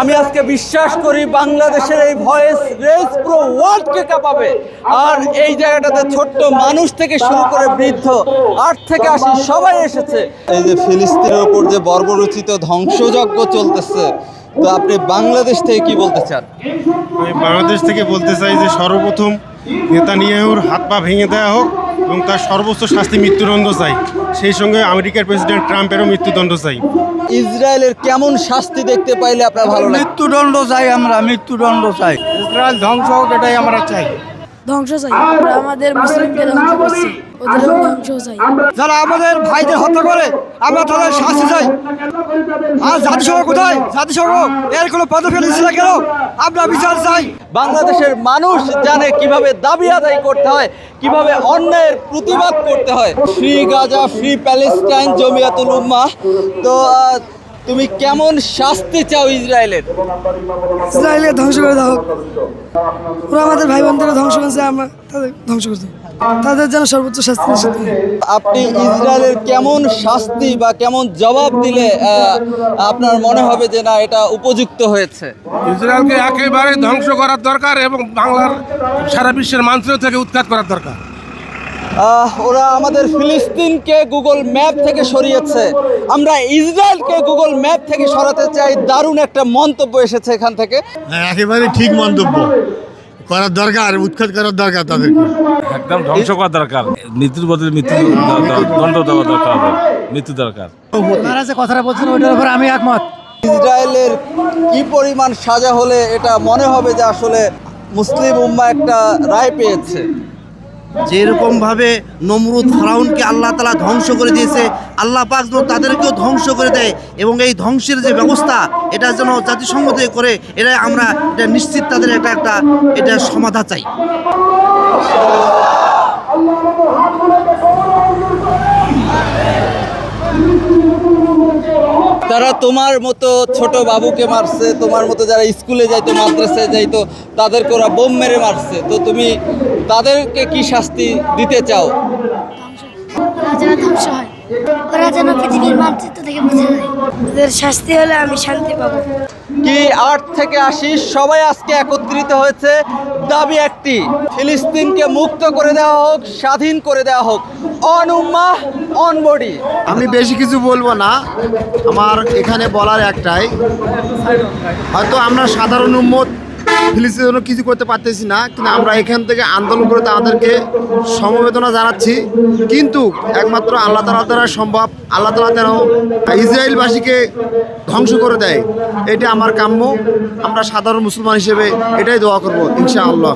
আমি আজকে বিশ্বাস করি বাংলাদেশের এই ভয়েস রেস পুরো ওয়ার্ল্ডকে কাঁপাবে। আর এই জায়গাটাতে ছোট্ট মানুষ থেকে শুরু করে বৃদ্ধ আট থেকে আশি সবাই এসেছে। এই যে ফিলিস্তিনের উপর যে বর্বরচিত ধ্বংসযজ্ঞ চলতেছে তো আপনি বাংলাদেশ থেকে কি বলতে চান? আমি বাংলাদেশ থেকে বলতে চাই যে সর্বপ্রথম নেতানিয়াহুর হাত পা ভেঙে দেওয়া হোক এবং তার সর্বোচ্চ শাস্তি মৃত্যুদণ্ড চাই। সেই সঙ্গে আমেরিকার প্রেসিডেন্ট ট্রাম্পেরও মৃত্যুদণ্ড চাই। ইসরায়েলের কেমন শাস্তি দেখতে পাইলে আপনার ভালো মৃত্যুদণ্ড চাই আমরা মৃত্যুদণ্ড চাই। ইসরায়েল ধ্বংস হোক এটাই আমরা চাই। ধ্বংস চাই। আমাদের মুসলিমকে ধ্বংস করছি। ওদেরও ধ্বংস চাই। যারা আমাদের ভাইদের হত্যা করে আমরা তাদের শাস্তি চাই। আর জাতিসংঘ কোথায়? জাতিসংঘ এর কোনো পদক্ষেপ নিচ্ছে না কেন? আমরা বিচার চাই। বাংলাদেশের মানুষ জানে কীভাবে দাবি আদায় করতে হয়। কীভাবে অন্যায়ের প্রতিবাদ করতে হয়? Free Gaza free Palestine Jamiatul Ummah তো তুমি কেমন শাস্তি চাও ইসরায়েলের? ইসরায়েলকে ধ্বংস করে দাও ওরা আমাদের ভাই বোনদের ধ্বংস করছে আমরা তাদের ধ্বংস করছি তাদের যেন সর্বোচ্চ শাস্তি নিশ্চিত আপনি ইসরায়েলের কেমন শাস্তি বা কেমন জবাব দিলে আপনার মনে হবে যে না এটা উপযুক্ত হয়েছে? ইসরায়েলকে একেবারে ধ্বংস করার দরকার এবং বাংলার সারা বিশ্বের মানচিত্র থেকে উৎখাত করার দরকার। ওরা আমাদের ফিলিস্তিনকে গুগল ম্যাপ থেকে সরিয়েছে। আমরা ইসরায়েলকে গুগল ম্যাপ থেকে সরাতে চাই। দারুণ একটা মন্তব্য এসেছে এখান থেকে। হ্যাঁ, একেবারে ঠিক মন্তব্য। করার দরকার উৎখাত করার দরকার তাদেরকে। একদম ধ্বংস করা দরকার। মৃত্যুর বদলে মৃত্যু দণ্ড দেওয়া দরকার মৃত্যু দরকার। তারা যে কথাটা বলছেন ওইটার উপর আমি একমত। ইসরায়েলের কি পরিমাণ সাজা হলে এটা মনে হবে যে আসলে মুসলিম উম্মা একটা রায় পেয়েছে। যেরকম ভাবে নমরুদ ফারাউনকে আল্লাহ তালা ধ্বংস করে দিয়েছে, আল্লাহ পাক যেন তাদেরকেও ধ্বংস করে দেয় এবং এই ধ্বংসের যে ব্যবস্থা, এটা যেন জাতিসংঘ থেকে করে, এটাই আমরা এটা নিশ্চিত তাদের এটা একটা, এটা সমাধা চাই। তারা তোমার মতো ছোট বাবুকে মারছে, তোমার মতো যারা স্কুলে যাইতো, মাদ্রাসায় যাইতো, তাদেরকে ওরা বোম মেরে মারছে। তো তুমি তাদেরকে কি শাস্তি দিতে চাও? ওরা যেন পৃথিবীর মানচিত্র থেকে মুছে যায় ওদের শাস্তি হলে আমি শান্তি পাবো। কি আট থেকে আশি সবাই আজকে একত্রিত হয়েছে। দাবি একটি ফিলিস্তিনকে মুক্ত করে দেওয়া হোক স্বাধীন করে দেওয়া হোক। অন উম্মাহ অন বডি। আমি বেশি কিছু বলব না। আমার এখানে বলার একটাই হয়তো আমরা সাধারণ উম্মত ফিলিস্তিনের জন্য কিছু করতে পারতেছি না, কিন্তু আমরা এখান থেকে আন্দোলন করে তাদেরকে সমবেদনা জানাচ্ছি। কিন্তু একমাত্র আল্লাহ তালা দ্বারা সম্ভব, আল্লাহ তালা যেন ইসরায়েলবাসীকে ধ্বংস করে দেয়। এটা আমার কাম্য। আমরা সাধারণ মুসলমান হিসেবে এটাই দোয়া করব, ইনশাআল্লাহ।